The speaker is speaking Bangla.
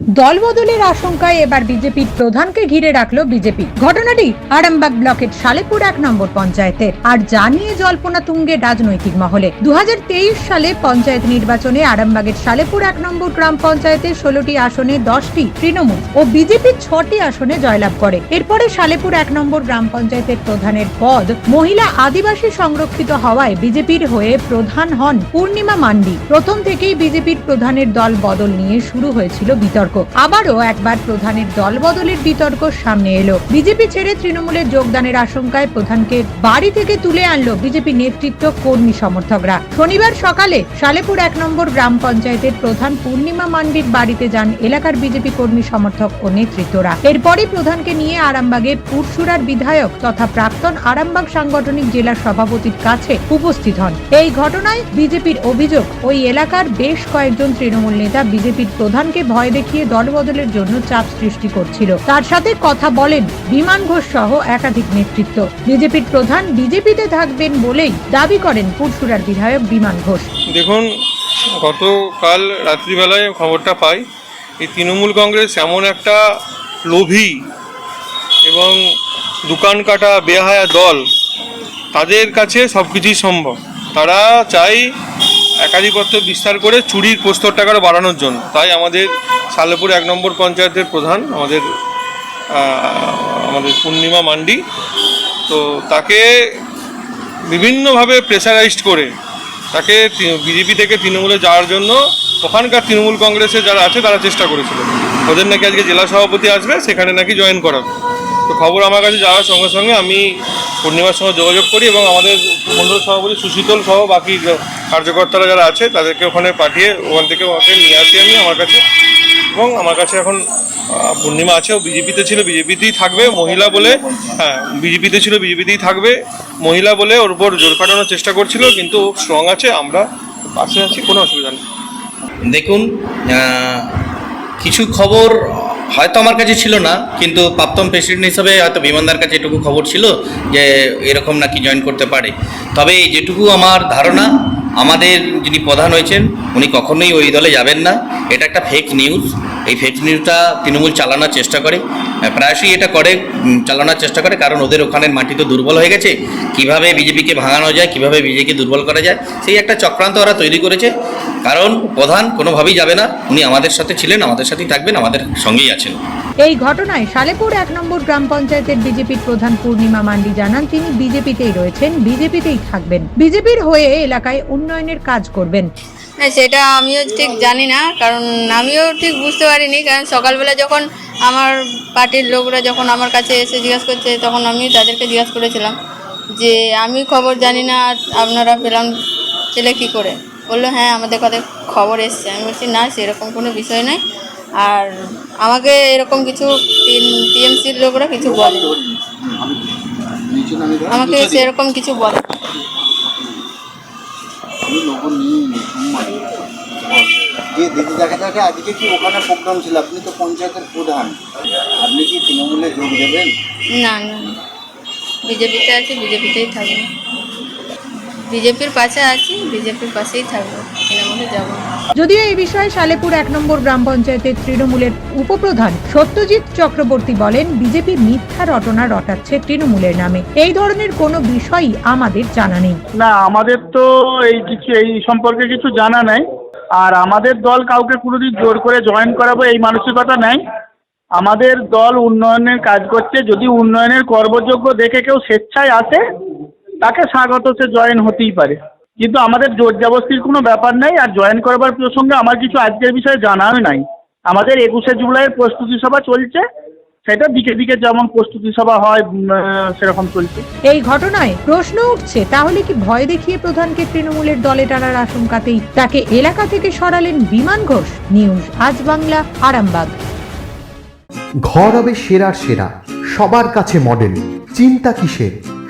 দলবদলের আশঙ্কায় এবার বিজেপির প্রধানকে ঘিরে রাখল বিজেপি। ঘটনাটি আরামবাগ ব্লকের সালেপুর এক নম্বর পঞ্চায়েতের। আর জানিয়ে জল্পনা তুঙ্গে রাজনৈতিক মহলে। দু হাজার তেইশ সালে পঞ্চায়েত নির্বাচনে আরামবাগের সালেপুর এক নম্বর গ্রাম পঞ্চায়েতের ষোলোটি আসনে দশটি তৃণমূল ও বিজেপি ছটি আসনে জয়লাভ করে। এরপরে সালেপুর এক নম্বর গ্রাম পঞ্চায়েতের প্রধানের পদ মহিলা আদিবাসী সংরক্ষিত হওয়ায় বিজেপির হয়ে প্রধান হন পূর্ণিমা মান্ডি। প্রথম থেকেই বিজেপির প্রধানের দল বদল নিয়ে শুরু হয়েছিল বিতর্ক। আবারও একবার প্রধানের দল বদলের বিতর্ক সামনে এলো। বিজেপি ছেড়ে তৃণমূলের যোগদানের আশঙ্কায় প্রধানকে বাড়ি থেকে তুলে আনলো বিজেপি নেতৃত্ব কর্মী সমর্থকরা। শনিবার সকালে সালেপুর এক নম্বর গ্রাম পঞ্চায়েতের প্রধান পূর্ণিমা মান্ডির বাড়িতে যান এলাকার বিজেপি কর্মী সমর্থক ও নেতৃত্বরা। এরপরই প্রধানকে নিয়ে আরামবাগে পুরসুরার বিধায়ক তথা প্রাক্তন আরামবাগ সাংগঠনিক জেলা সভাপতির কাছে উপস্থিত হন। এই ঘটনায় বিজেপির অভিযোগ, ওই এলাকার বেশ কয়েকজন তৃণমূল নেতা বিজেপির প্রধানকে ভয় দেখিয়ে দলবদলের জন্য চাপ সৃষ্টি করছিল। তার সাথে কথা বলেন বিমান ঘোষ সহ একাধিক নেতৃত্ব। বিজেপির প্রধান বিজেপিতে থাকবেন বলেই দাবি করেন পুরসুরার বিধায়ক বিমান ঘোষ। দেখুন, গতকাল রাত্রিবেলায় খবরটা পাই, এই তৃণমূল কংগ্রেস এমন একটা লোভী এবং দোকান কাটা, বেহায়া দল, তাদের কাছে সব কিছুই সম্ভব। তারা চাই একাধিপত্য বিস্তার করে চুরির প্রস্তর টাকাটা বাড়ানোর জন্য। তাই আমাদের সালেপুর এক নম্বর পঞ্চায়েতের প্রধান, আমাদের আমাদের পূর্ণিমা মান্ডি, তো তাকে বিভিন্নভাবে প্রেসারাইজড করে, তাকে বিজেপি থেকে তৃণমূলে যাওয়ার জন্য ওখানকার তৃণমূল কংগ্রেসে যারা আছে তারা চেষ্টা করেছিল। ওদের নাকি আজকে জেলা সভাপতি আসবে, সেখানে নাকি জয়েন করাবে। তো খবর আমার কাছে যাওয়ার সঙ্গে সঙ্গে আমি পূর্ণিমার সঙ্গে যোগাযোগ করি এবং আমাদের মণ্ডল সভাপতি সুশীতল সহ বাকি কার্যকর্তারা যারা আছে, তাদেরকে ওখানে পাঠিয়ে ওখান থেকে ওকে নিয়ে আসি আমি আমার কাছে। এবং আমার কাছে এখন পূর্ণিমা আছে, ও বিজেপিতে ছিল, বিজেপিতেই থাকবে, মহিলা বলে হ্যাঁ বিজেপিতে ছিল, বিজেপিতেই থাকবে। মহিলা বলে ওর উপর জোর কাটানোর চেষ্টা করছিল, কিন্তু স্ট্রং আছে, আমরা পাশে আছি, কোনো অসুবিধা নেই। দেখুন কিছু খবর হয়তো আমার কাছে ছিল না, কিন্তু প্রাপ্তম প্রেসিডেন্ট হিসাবে হয়তো বিমানদার কাছে এটুকু খবর ছিল যে এরকম নাকি জয়েন করতে পারে। তবে যেটুকু আমার ধারণা, আমাদের যিনি প্রধান হয়েছেন, উনি কখনোই ওই দলে যাবেন না। এটা একটা ফেক নিউজ এই ফেক নিউজটা তৃণমূল চালানোর চেষ্টা করে। প্রায়শই এটা করে চালানোর চেষ্টা করে, কারণ ওদের ওখানের মাটি তো দুর্বল হয়ে গেছে। কীভাবে বিজেপিকে ভাঙানো যায়, কীভাবে বিজেপিকে দুর্বল করা যায়, সেই একটা চক্রান্ত ওরা তৈরি করেছে। কারণ প্রধান কোনোভাবেই যাবে না। উনি আমাদের সাথে ছিলেন আমাদের সাথেই থাকবেন আমাদের সঙ্গেই আছেন। এই ঘটনায় সালেপুর এক নম্বর গ্রাম পঞ্চায়েতের বিজেপির প্রধান পূর্ণিমা মান্ডি জানান তিনি বিজেপিতেই রয়েছেন বিজেপিতেই থাকবেন। বিজেপির হয়ে এলাকায় উন্নয়নের কাজ করবেন। না সেটা আমিও ঠিক জানি না কারণ আমিও ঠিক বুঝতে পারিনি কারণ সকালবেলা যখন আমার পার্টির লোকরা যখন আমার কাছে এসে জিজ্ঞাসা করছে তখন আমি তাদেরকে জিজ্ঞাসা করেছিলাম যে আমি খবর জানি না আপনারা পেলাম ছেলে কী করে? বলল হ্যাঁ আমাদের কথা খবর এসছে। আমি বলছি না সেরকম কোনো বিষয় নয় আর আমাকে এরকম কিছু টিএমসির লোকরা কিছু বলে। আমাকে সেরকম কিছু বলে। আমি লোগো নিয়ে নিই যে দিদি দেখা থাকে আজকে কি ওখানে প্রোগ্রাম ছিল? আপনি তো পঞ্চায়েতের প্রধান। আপনি কি তৃণমূলে যোগ দেবেন? না না। বিজেপিতে আছি বিজেপিতেই থাকব। বিজেপির পাশে আছি বিজেপির পাশেই থাকব তৃণমূলে যাব যদিও এই বিষয়ে সালেপুর এক নম্বর গ্রাম পঞ্চায়েতের তৃণমূলের উপপ্রধান সত্যজিৎ চক্রবর্তী বলেন বিজেপি মিথ্যা রটনা রটাচ্ছে তৃণমূলের নামে। এই ধরনের কোনো বিষয়ই আমাদের জানা নেই। না আমাদের তো এই কিছু এই সম্পর্কে কিছু জানা নাই। আর আমাদের দল কাউকে কোনোদিন জোর করে জয়েন করাবো এই মানসিকতা নাই। আমাদের দল উন্নয়নের কাজ করছে। যদি উন্নয়নের কর্মযোগ্য দেখে কেউ স্বেচ্ছায় আসে তাকে স্বাগত সে জয়েন হতেই পারে। কিন্তু আমাদের জোর জবস্তির কোনো ব্যাপার নেই আর জয়েন করবার প্রসঙ্গে আমার কিছু আজকের বিষয়ে জানাও নাই। আমাদের একুশে জুলাইয়ের প্রস্তুতি সভা চলছে সেটা দিকে দিকে যেমন প্রস্তুতি সভা হয় সেরকম চলছে। এই ঘটনায় প্রশ্ন উঠছে তাহলে কি ভয় দেখিয়ে প্রধানকে তৃণমূলের দলে টানার আশঙ্কাতেই তাকে এলাকা থেকে সরালেন বিমান ঘোষ? নিউজ আজ বাংলা আরামবাগ। ঘর হবে সেরার সেরা সবার কাছে মডেল চিন্তা কিসের?